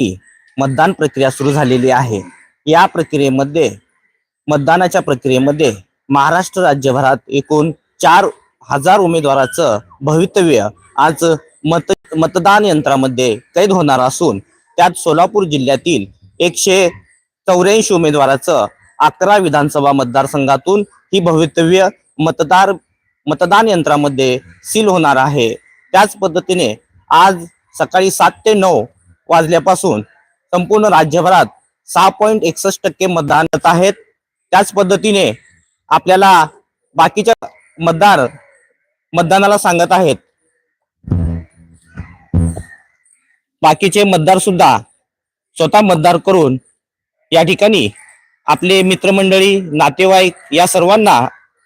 की मतदान प्रक्रिया सुरू झालेली आहे. या प्रक्रियेमध्ये मतदानाच्या प्रक्रियेमध्ये महाराष्ट्र राज्यभरात एकूण चार हजार उमेदवाराचं भवितव्य आज मत मतदान यंत्रामध्ये कैद होणार असून त्यात सोलापूर जिल्ह्यातील एकशे चौऱ्याऐंशी उमेदवाराचं अकरा विधानसभा मतदारसंघातून ही भवितव्य मतदार मतदान यंत्रामध्ये सील होणार आहे. त्याच पद्धतीने आज सकाळी सात ते नऊ वाजल्यापासून संपूर्ण राज्यभरात सहा पॉईंट एकसष्ट टक्के मतदान आहेत. त्याच पद्धतीने आपल्याला बाकीच्या मतदार मतदानाला सांगत आहेत. बाकीचे मतदार सुद्धा स्वतः मतदार करून या ठिकाणी आपले मित्रमंडळी नातेवाईक या सर्वांना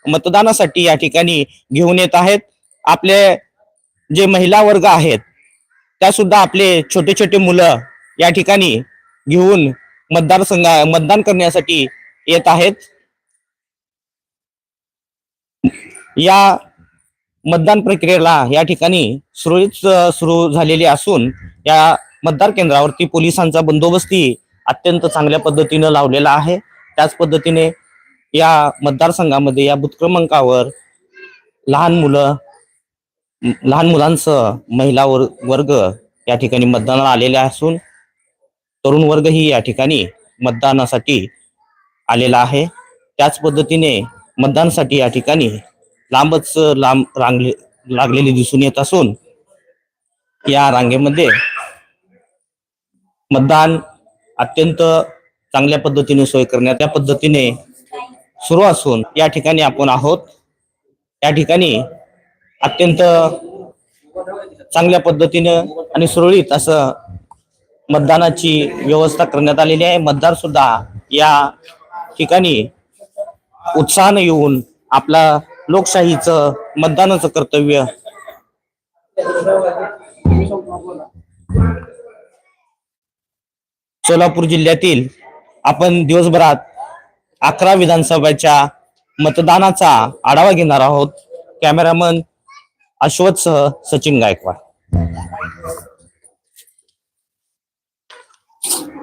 मतदानासाठी या ठिकाणी घेऊन येत आहेत. आपले जे महिला वर्ग आहेत त्या सुद्धा आपले छोटे छोटे मुलं या ठिकाणी घेऊन मतदारसंघा मतदान करण्यासाठी येत आहेत. या मतदान प्रक्रियेला या ठिकाणी सुरळीत सुरू झालेली असून या मतदार केंद्रावरती पोलिसांचा बंदोबस्ती अत्यंत चांगल्या पद्धतीनं लावलेला आहे. त्याच पद्धतीने या मतदारसंघामध्ये या बुथ क्रमांकावर लहान मुलं लहान मुलांसह महिला वर्ग या ठिकाणी मतदानाला आलेला असून तरुण वर्गही या ठिकाणी मतदानासाठी आलेला आहे. त्याच पद्धतीने मतदानासाठी या ठिकाणी लांबच लांब रांगले लागलेली दिसून येत असून या रांगेमध्ये मतदान अत्यंत चांगल्या पद्धतीने सोय करण्यात त्या पद्धतीने सुरू असून या ठिकाणी आपण आहोत. या ठिकाणी अत्यंत चांगल्या पद्धतीनं आणि सुरळीत असं मतदानाची व्यवस्था करण्यात आलेली आहे. मतदार सुद्धा या ठिकाणी उत्साहानं येऊन आपला लोकशाहीचं मतदानाचं कर्तव्य सोलापूर जिल्ह्यातील आपण दिवसभरात अकरा विधानसभेच्या मतदानाचा आढावा घेणार आहोत. कॅमेरामन अश्वत सह सचिन गायकवाड.